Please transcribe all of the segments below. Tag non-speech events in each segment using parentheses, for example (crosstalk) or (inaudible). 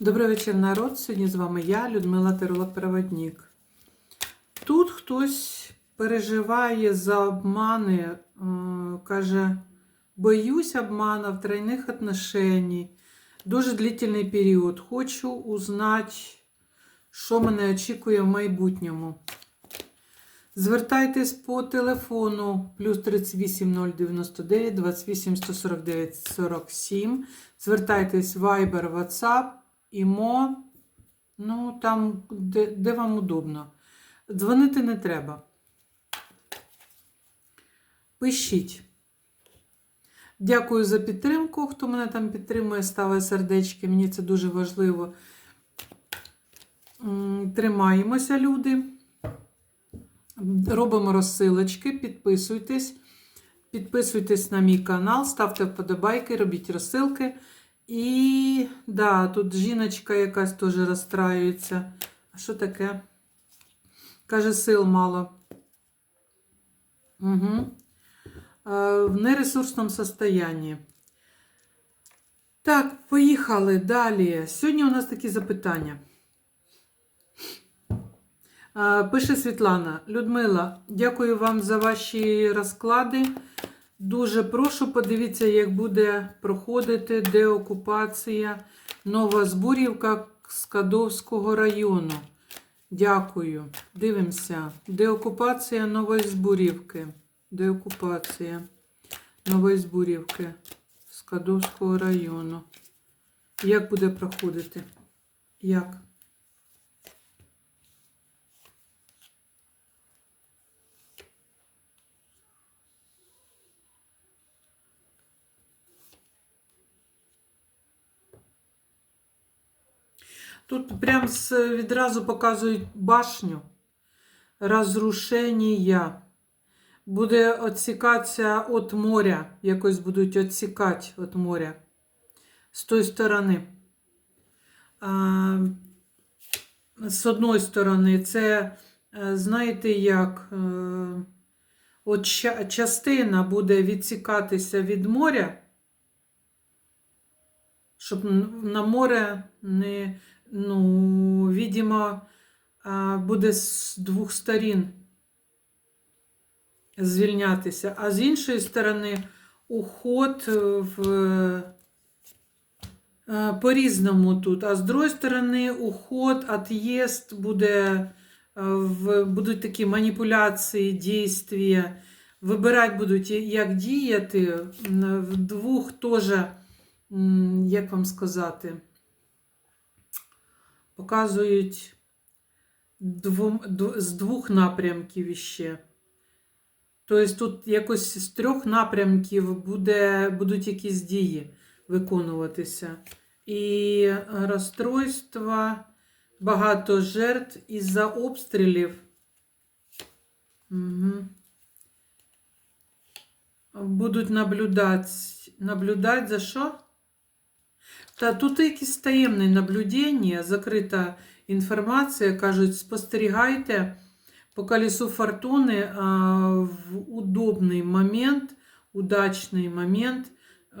Добрий вечір, народ. Сьогодні з вами я, Людмила Теролог-Проводник. Тут хтось переживає за обмани, е, каже, боюсь обмана в тройних отношеннях. Дуже длительний період. Хочу узнати, що мене очікує в майбутньому. Звертайтесь по телефону плюс 38 099 28 149 47. Звертайтесь в Viber, WhatsApp, ІМО, ну там, де, де вам удобно. Дзвонити не треба. Пишіть. Дякую за підтримку. Хто мене там підтримує, ставить сердечки. Мені це дуже важливо. Тримаємося, люди. Робимо розсилочки, підписуйтесь. Підписуйтесь на мій канал, ставте вподобайки, робіть розсилки. І да, тут жіночка якась теж розстраюється. А що таке? Каже, сил мало. Угу. В нересурсному состоянні. Так, поїхали далі. Сьогодні у нас такі запитання. Е, Пише Світлана, Людмила, дякую вам за ваші розклади. Дуже прошу, подивіться, як буде проходити деокупація Нова Збурівка Скадовського району. Дякую. Дивимося. Деокупація Нової Збурівки. Деокупація Нової Збурівки Скадовського району. Як буде проходити? Як? Тут прям відразу показують башню. Розрушення. Буде відсікатися від моря. Якось будуть відсікати від моря. З тої сторони. А, з одної сторони, це, е, знаєте, як е, от частина буде відсікатися від моря, щоб на море не, ну, видимо, буде з двох сторін звільнятися, а з іншої сторони уход е, в е, по-різному тут. А з другої сторони, уход, отъезд буде, е, в, будуть такі маніпуляції, дійствія. Вибирати будуть, як діяти. В двох теж, як вам сказати, показують двом, з двох напрямків іще. Тобто тут якось з трьох напрямків буде, будуть якісь дії виконуватися. І розстройства, багато жертв із-за обстрілів. Угу. Будуть наблюдати. Наблюдати за що? Та тут якісь таємне наблюдення, закрита інформація. Кажуть, спостерігайте по колесу фортуни в удобний момент, удачний момент,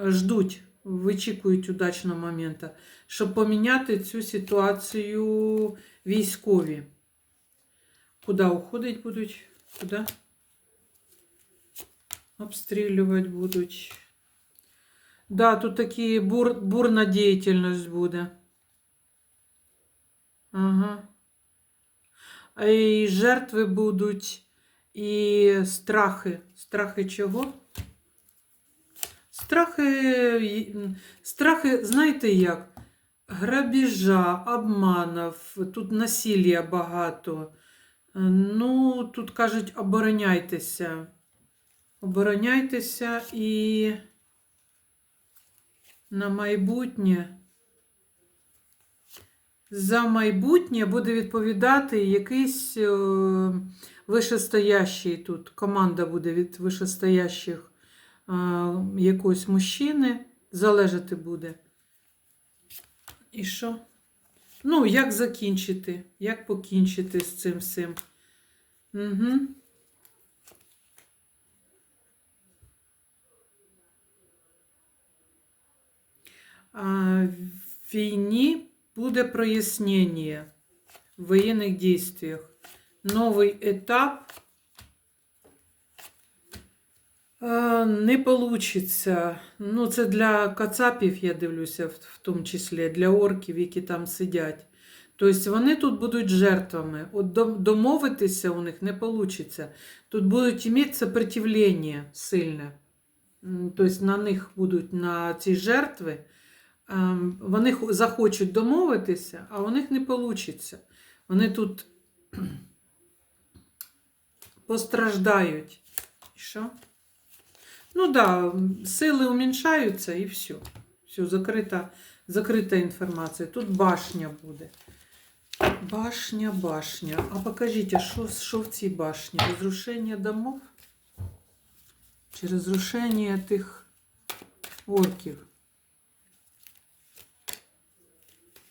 ждуть, вичікують удачного моменту, щоб поміняти цю ситуацію військові. Куди уходить будуть? Куди? Обстрілювати будуть. Да, тут такі бур, бурна діяльність буде. Ага. І жертви будуть, і страхи. Страхи чого? Страхи, страхи, знаєте як? Грабіжа, обманів, тут насилля багато. Ну, тут кажуть, обороняйтеся. Обороняйтеся і на майбутнє. За майбутнє буде відповідати якийсь е, вишестоящий тут. Команда буде від вишестоящих е, якогось мужчини. Залежати буде. І що? Ну, як закінчити? Як покінчити з цим всім? Угу. В війні буде прояснення в воєнних дійствах. Новий етап Не получиться. Ну, це для кацапів, я дивлюся, в, в тому числі, для орків, які там сидять. Тобто вони тут будуть жертвами. От домовитися у них не вийде. Тут будуть мати сопротивлення сильне. Тобто на них будуть на ці жертви. Ем, Вони захочуть домовитися, а у них не вийде. Вони тут (clears throat) постраждають. Що? Ну да, сили уменьшаються і все. Все, закрита, закрита інформація. Тут башня буде. Башня, башня. А покажіть, а що, що в цій башні? Розрушення домов? Чи розрушення тих орків?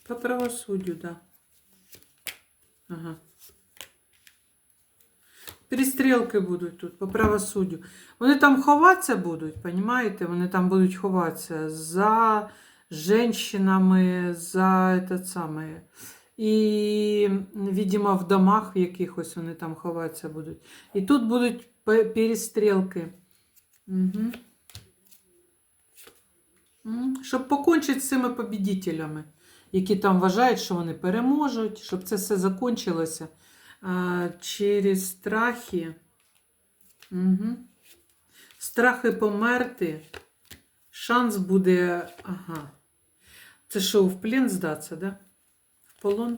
По правосуддю, да. Ага. Перестрілки будуть тут по правосуддю. Вони там ховатися будуть, понімаєте? Вони там будуть ховатися за жінками, за этот самое. І, видимо, в домах якихось вони там ховатися будуть. І тут будуть перестрілки. Угу. Щоб покончити з цими побідітелями, які там вважають, що вони переможуть, щоб це все закінчилося через страхи. Угу. Страхи померти. Шанс буде. Ага. Це що, в плін здатися, да? В полон?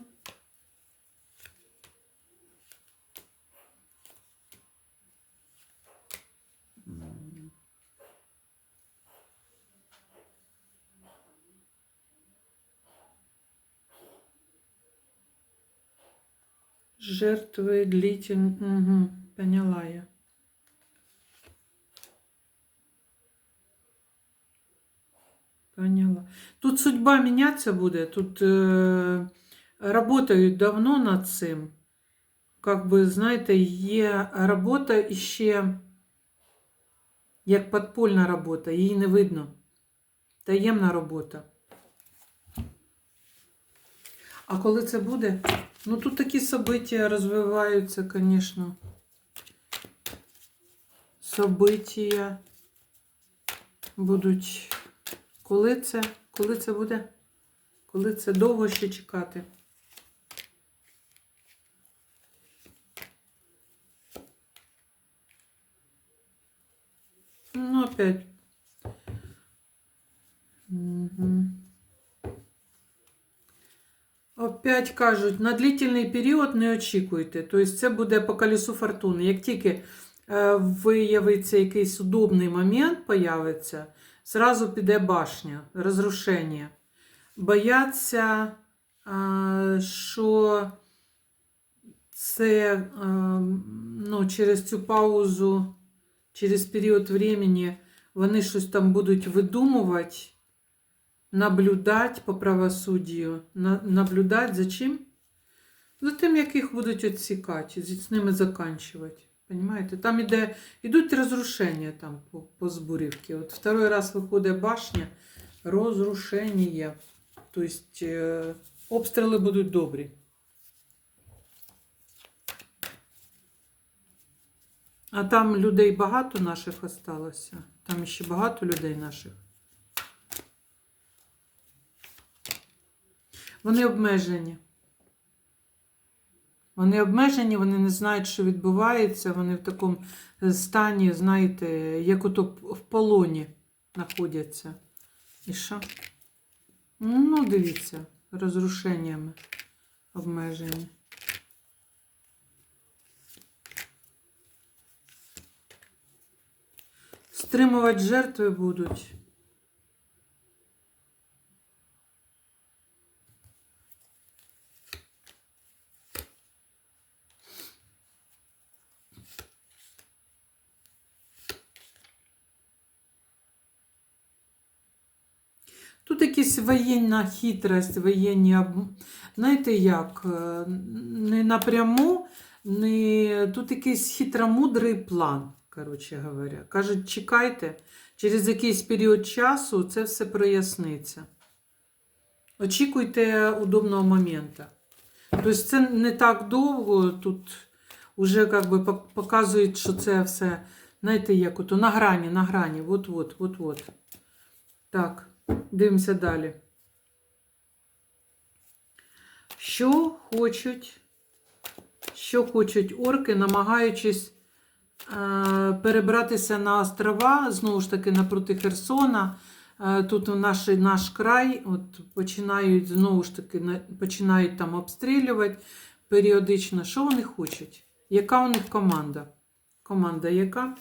Жертвы длительно. Угу, поняла я. Поняла. Тут судьба мінятися буде. Тут е, работають давно над цим. Как би, знаєте, є робота іще як подпольна робота, її не видно. Таємна робота. А коли це буде? Ну тут такі события розвиваються, звісно. События будуть. Коли це? Коли це буде? Коли це довго ще чекати? Ну, опять. Угу. Опять кажуть, на длительний період не очікуйте. Тобто це буде по колесу фортуни. Як тільки е, виявиться якийсь удобний момент, появиться, зразу піде башня, розрушення. Бояться, е, що це е, ну, через цю паузу, через період времени вони щось там будуть видумувати наблюдать по правосуддю. На, наблюдать за чим? За тим, яких будуть відсікати, з ними заканчувати. Понимаєте? Там іде, ідуть розрушення там по, по збурівці. От второй раз виходить башня, розрушення. Тобто е, обстріли будуть добрі. А там людей багато наших осталося. Там ще багато людей наших. Вони обмежені. Вони обмежені, вони не знають, що відбувається. Вони в такому стані, знаєте, як ото в полоні знаходяться. І що? Ну, дивіться, розрушеннями обмежені. Стримувати жертви будуть. Тут якась воєнна хитрость, воєнні. Знаєте як? е, Не напряму, не... тут якийсь хитромудрий план, коротше говоря. Кажуть, чекайте, через якийсь період часу це все проясниться. Очікуйте удобного моменту. Тобто це не так довго, тут вже как би пок- показують, що це все, знаєте, як ото на грані, на грані. От-от, от-от. Так, дивимося далі. Що хочуть, що хочуть орки, намагаючись е, перебратися на острова, знову ж таки, напроти Херсона. Е, Тут наш, наш край, от починають знову ж таки на- починають там обстрілювати періодично. Що вони хочуть? Яка у них команда? Команда яка?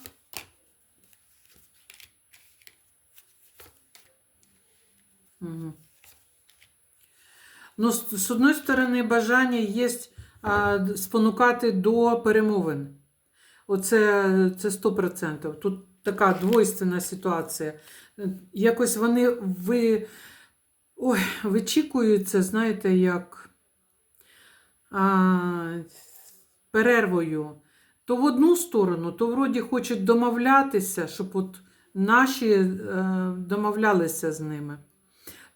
Угу. Ну, з, одної сторони, бажання є спонукати до перемовин. Оце це 100%. Тут така двойственна ситуація. Якось вони ви, ой, вичікуються, знаєте, як а, перервою. То в одну сторону, то вроді хочуть домовлятися, щоб от наші е, домовлялися з ними.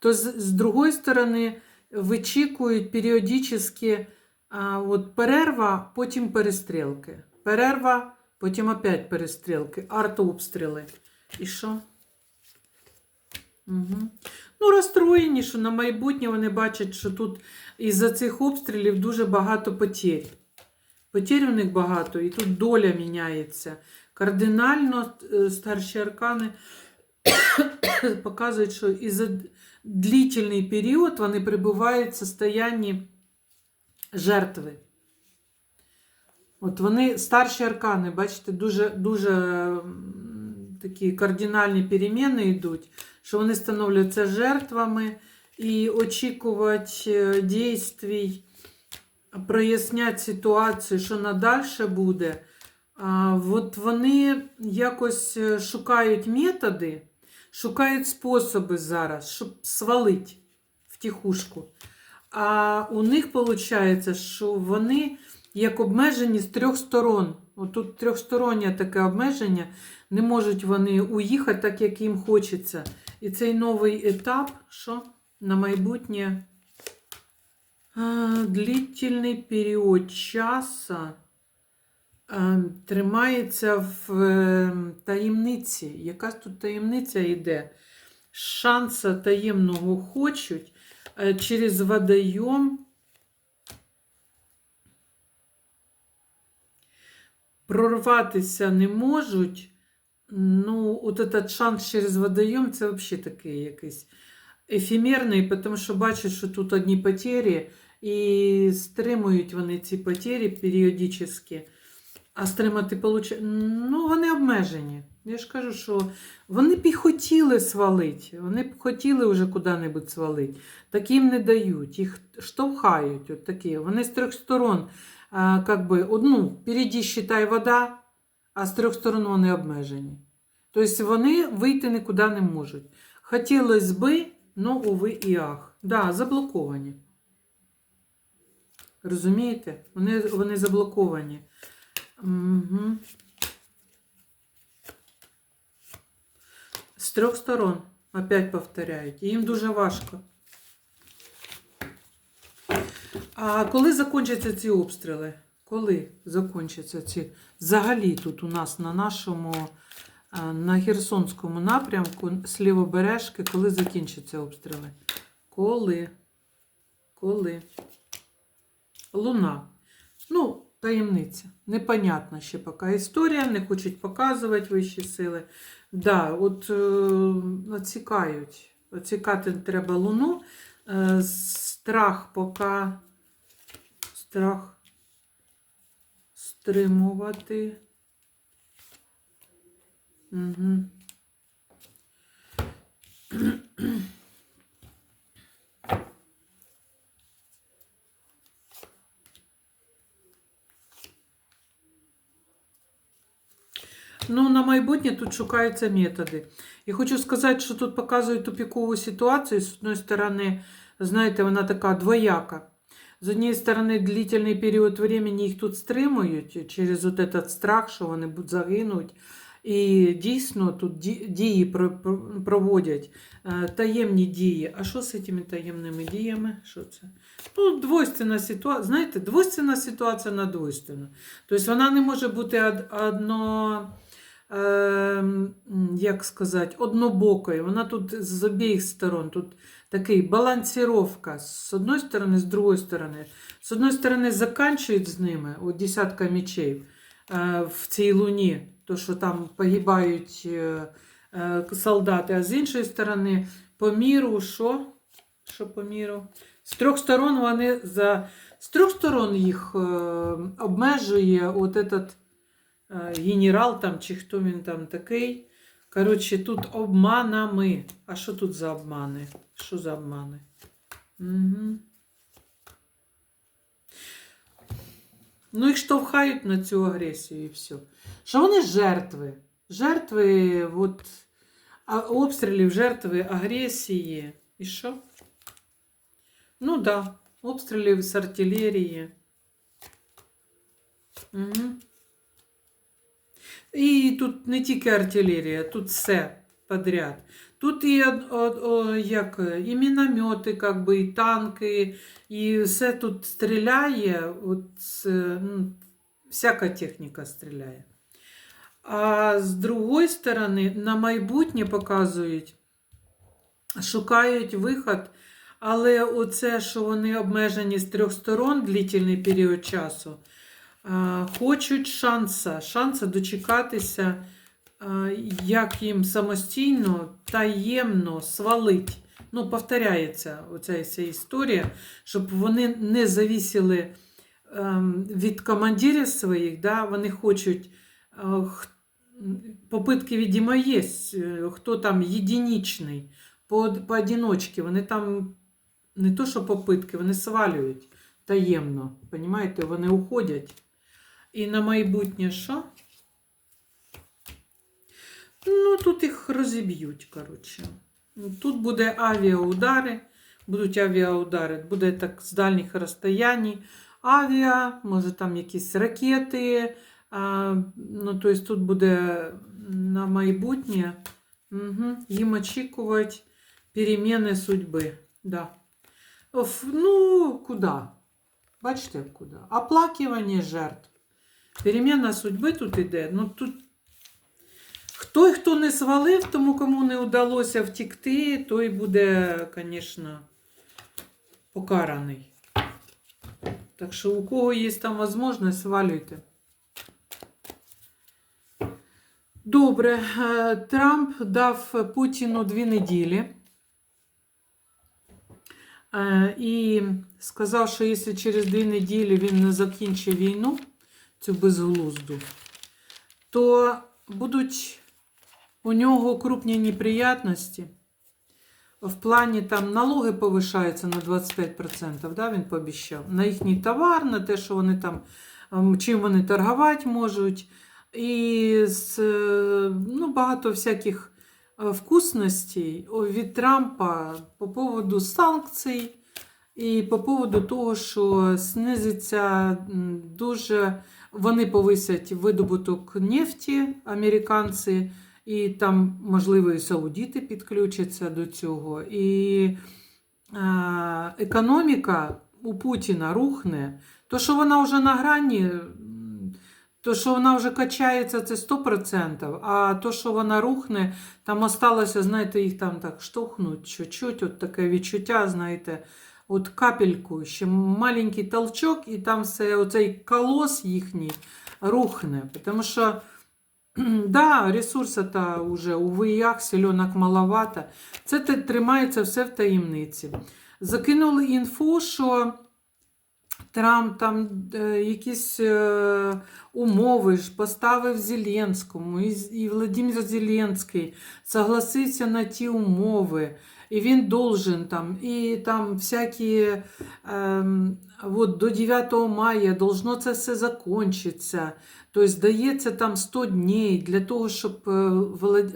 То з, з другої сторони вичікують от перерва, потім перестрілки. Перерва, потім опять перестрілки, артобстріли. І що? Угу. Ну, розстроєні, що на майбутнє вони бачать, що тут із-за цих обстрілів дуже багато потерь. Потерь у них багато, і тут доля міняється. Кардинально е, старші аркани (coughs) показують, що і за длительний період вони перебувають в состоянні жертви. От вони, старші аркани, бачите, дуже, дуже такі кардинальні переміни йдуть, що вони становляться жертвами і очікувати е, дійствій, проясняти ситуацію, що надальше буде. От вони якось е, шукають методи, шукають способи зараз, щоб свалити в тихушку. А у них виходить, що вони як обмежені з трьох сторон. Отут трьохстороннє таке обмеження, не можуть вони уїхати так, як їм хочеться. І цей новий етап, що на майбутнє длительний період часу тримається в е, таємниці. Якась тут таємниця йде. Шанса таємного хочуть е, через водойом прорватися не можуть. Ну, от этот шанс через водойом це взагалі такий якийсь ефемерний, тому що бачать, що тут одні потері, і стримують вони ці потері періодично. А стримати получ... Ну, вони обмежені. Я ж кажу, що вони б і хотіли свалити, вони б хотіли вже куди-небудь свалити. Так їм не дають, їх штовхають. От такі. Вони з трьох сторон, а, как би, одну, впереді, считай, вода, а з трьох сторон вони обмежені. Тобто вони вийти нікуди не можуть. Хотілося би, но, уви і ах. Да, заблоковані. Розумієте? Вони, вони заблоковані. Угу. З трьох сторон, опять повторяють. Їм дуже важко. А коли закінчаться ці обстріли? Коли закінчаться ці? Взагалі тут у нас на нашому, на Херсонському напрямку, з лівобережки, коли закінчаться обстріли? Коли? Коли? Луна. Ну, таємниця. Непонятна ще поки історія, не хочуть показувати вищі сили. Да, от е, оцікають. Оцікати треба луну. Е, страх поки страх стримувати. Угу. Ну, на майбутнє тут шукаються методи. І хочу сказати, що тут показують тупікову ситуацію. З однієї сторони, знаєте, вона така двояка. З однієї сторони, длительний період времени їх тут стримують через от этот страх, що вони будуть загинуть. І дійсно тут дії про- про- проводять е, таємні дії. А що з цими таємними діями? Що це? Ну, двойственна ситуація. Знаєте, двойственна ситуація на двойственну. Тобто вона не може бути од- одно. Ем, як сказати, однобокою. Вона тут з обох сторон. Тут такий балансіровка з одної сторони, з другої сторони. З одної сторони, заканчують з ними, от десятка мечей е, в цій луні, то що там погибають е, е, солдати, а з іншої сторони, по міру, що? Що по міру? З трьох сторон вони за. З трьох сторон їх е, обмежує от этот е, генерал там, чи хто він там такий. Коротше, тут обманами. А що тут за обмани? Що за обмани? Угу. Ну, їх штовхають на цю агресію і все. Що вони жертви? Жертви от, обстрілів, жертви агресії. І що? Ну так, да, обстрілів з артилерії. Угу. І тут не тільки артилерія, тут все подряд. Тут і, як, і міномети, как би, і танки, і все тут стріляє, от, е, ну, всяка техніка стріляє. А з другої сторони, на майбутнє показують, шукають виход, але оце, що вони обмежені з трьох сторон длительний період часу, хочуть шанса, шанса дочекатися, як їм самостійно, таємно свалить. Ну, повторяється оця історія, щоб вони не завісили ем, від командирів своїх, да, вони хочуть. е, Попитки, видимо, є, е, хто там єдинічний, по, поодиночки, вони там не то, що попитки, вони свалюють таємно. Понімаєте, вони уходять. І на майбутнє що? Ну, тут їх розіб'ють, коротше. Тут буде авіаудари, будуть авіаудари, буде так з дальніх розстоянь. Авіа, може там якісь ракети. А, ну, тобто тут буде на майбутнє угу, їм очікувати переміни судьби. Да. Ну, куди? Бачите, куди? Оплакивання жертв. Переміна судьби тут іде. Ну, тут Хто хто не свалив, тому кому не вдалося втікти, той буде, звісно, покараний. Так що у кого є там можливість, свалюйте. Добре, е, Трамп дав Путіну дві неділі. Е, І сказав, що якщо через дві неділі він не закінчить війну, Цю безглузду, то будуть у нього крупні неприятності. В плані там налоги повишаються на 25%, да, він пообіцяв. На їхній товар, на те, що вони там, ем, чим вони торгувати можуть. І з, е, ну, багато всяких е, вкусностей від Трампа по поводу санкцій і по поводу того, що знизиться дуже, вони повисять видобуток нефті, американці. І там, можливо, і саудіти підключаться до цього. І е, економіка у Путіна рухне. То, що вона вже на грані, то, що вона вже качається, це 100%. А то, що вона рухне, там осталося, знаєте, їх там так штовхнуть чуть-чуть, от таке відчуття, знаєте, от капельку, ще маленький толчок, і там все, оцей колос їхній рухне. Тому що. Да, ресурсу-то уже, увы, як, селенок маловато. Це тримається все в таємниці. Закинули інфу, що Трамп там е, якісь е, умови ж поставив Зеленському, і, і Владимир Зеленський согласився на ті умови, і він должен там, і там всякі ем, от до 9 мая должно це все закончиться. Тобто дається там 100 днів для того, щоб е,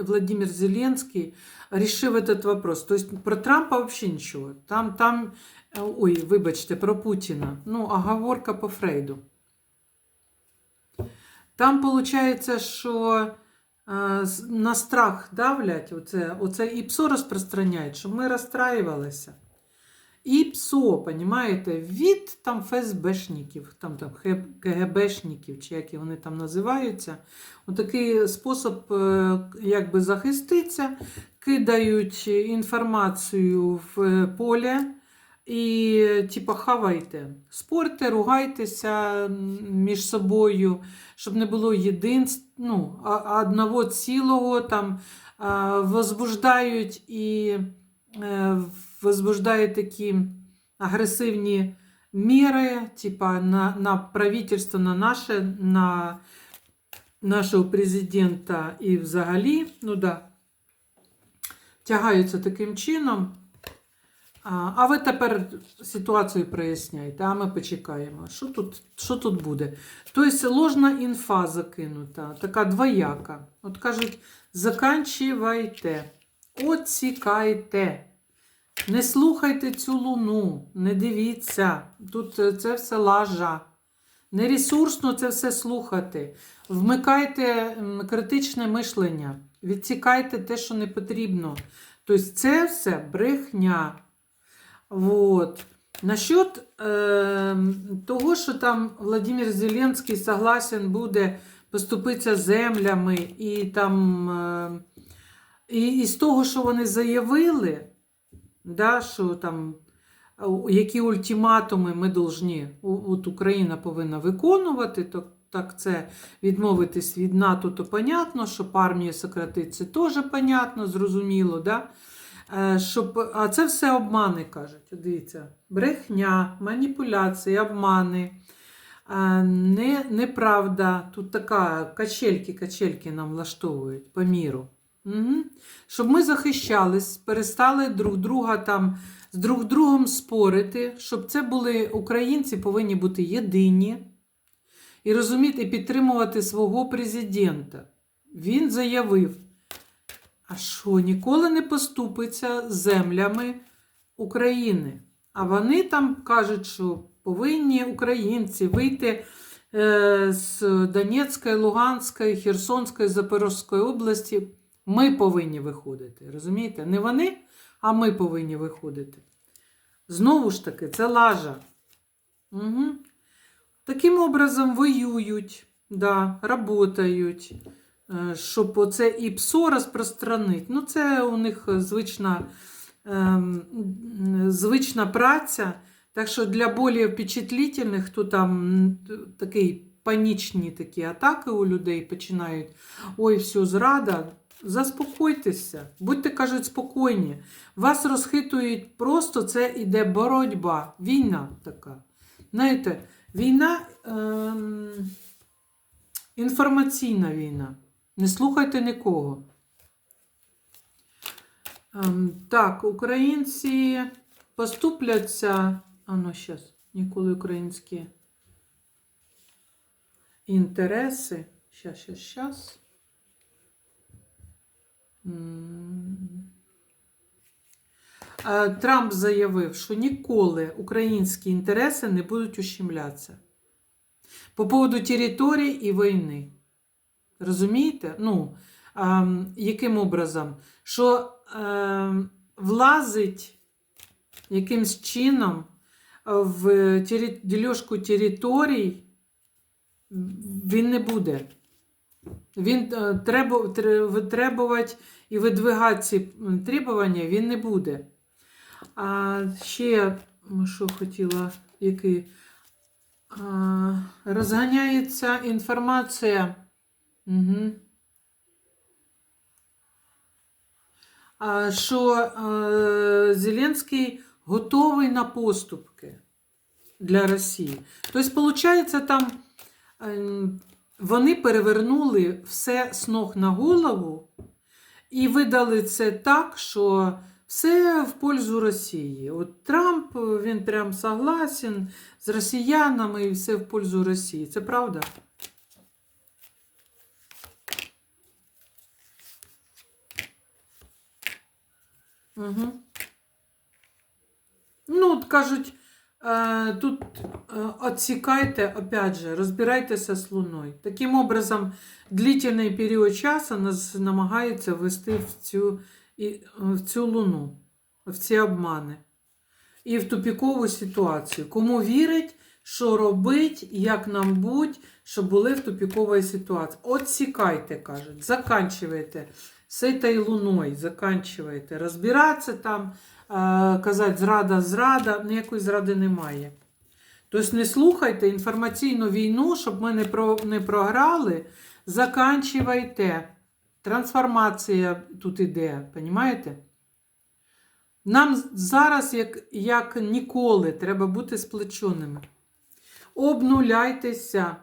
Владимир Зеленський рішив этот вопрос. Тобто про Трампа взагалі нічого. Там, там, е, ой, вибачте, про Путіна. Ну, оговорка по Фрейду. Там виходить, що на страх давлять, оце, оце ІПСО розпространяють, щоб ми розстраювалися. ІПСО, понімаєте, від там ФСБшників, там, там КГБшників, чи як вони там називаються. Отакий спосіб е, якби захиститися, кидають інформацію в е, поле і, типа, хавайте. Спорте, ругайтеся між собою, щоб не було єдинств, ну, одного цілого, там возбуждають і е, возбуждають такі агресивні міри, типа на, на правительство, на наше, на нашого президента і взагалі, ну да, тягаються таким чином. А, ви тепер ситуацію проясняйте, а ми почекаємо. Що тут, що тут буде? Тобто ложна інфа закинута, така двояка. От кажуть, заканчивайте, оцікайте. Не слухайте цю луну, не дивіться. Тут е, це все лажа. Не ресурсно це все слухати. Вмикайте критичне мишлення, відсікайте те, що не потрібно. Тобто це все брехня. Вот. Насчет е, того, що там Владимир Зеленський согласен буде поступитися землями, і там е, і, і з того, що вони заявили, да, що там які ультиматуми ми у- от Україна повинна виконувати, то так це відмовитись від НАТО, то понятно, що армія сократиться, теж понятно, зрозуміло, да? Е, Щоб, а це все обмани, кажуть. Дивіться, брехня, маніпуляції, обмани, е, не, неправда. Тут така качельки, качельки нам влаштовують по міру. Угу. Щоб ми захищались, перестали друг друга там з друг другом спорити, щоб це були українці, повинні бути єдині і розуміти, підтримувати свого президента. Він заявив, а що ніколи не поступиться землями України. А вони там кажуть, що повинні українці вийти е, з Донецької, Луганської, Херсонської, Запорізької області. Ми повинні виходити. Розумієте? Не вони, а ми повинні виходити. Знову ж таки, це лажа. Угу. Таким образом воюють, да, работають, щоб оце і ПСО розпространити. Ну, це у них звична, ем, звична праця. Так що для більш впечатлительних, хто там такий панічні такі атаки у людей починають, ой, все, зрада. Заспокойтеся, будьте, кажуть, спокійні. Вас розхитують просто, це іде боротьба, війна така. Знаєте, війна ем, інформаційна війна. Не слухайте нікого. Ем, так, українці поступляться. А ну, зараз, ніколи українські інтереси. Щас, щас, щас. Е, Трамп заявив, що ніколи українські інтереси не будуть ущемлятися по поводу території і війни. Розумієте? Ну, ем, яким образом? Що ем, влазить якимсь чином в ділюшку територій він не буде. Він е, треба витребувати і видвигати ці требування він не буде. А ще, що хотіла, який а, розганяється інформація. Угу. А, що е, Зеленський готовий на поступки для Росії. Тобто, виходить, там ем, вони перевернули все з ног на голову і видали це так, що все в пользу Росії. От Трамп він прям согласен з росіянами і все в пользу Росії. Це правда? Угу. Ну, от кажуть, Е, Тут е, опять же, розбирайтеся з луною. Таким образом, длительний період часу нас намагаються ввести в цю, в цю луну, в ці обмани. І в тупікову ситуацію. Кому вірить, що робить, як нам будь, щоб були в тупіковій ситуації. Отсікайте, кажуть, заканчивайте. З цією луною заканчивайте. Розбиратися там, казати зрада, зрада, ніякої зради немає. Тобто не слухайте інформаційну війну, щоб ми не, про, не програли. Заканчивайте. Трансформація тут іде, розумієте? Нам зараз, як, як ніколи, треба бути сплеченими. Обнуляйтеся.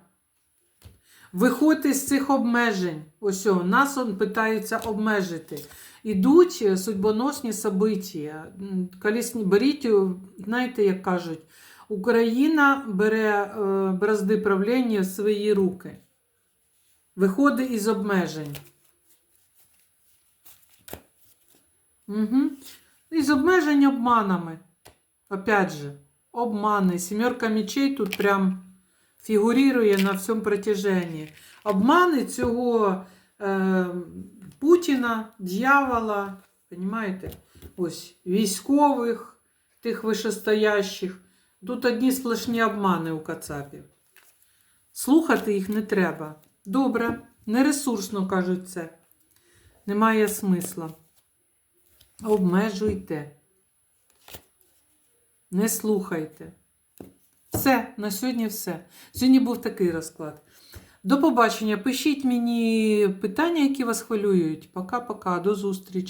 Виходьте з цих обмежень. Ось о, нас он питаються обмежити. Ідуть е, судьбоносні события. Колісні, беріть, знаєте, як кажуть, Україна бере е, бразди правління в свої руки. Виходить із обмежень. Угу. Із обмежень обманами. Опять же, обмани. Сімерка мечей тут прям фігурує на всьому протяженні. Обмани цього е, Путіна, дьявола, понимаєте? Ось військових, тих вишестоящих. Тут одні сплошні обмани у Кацапів. Слухати їх не треба. Добре, нересурсно кажуть це. Немає смисла. Обмежуйте. Не слухайте. Все, на сьогодні все. Сьогодні був такий розклад. До побачення. Пишіть мені питання, які вас хвилюють. Пока-пока, до зустрічі.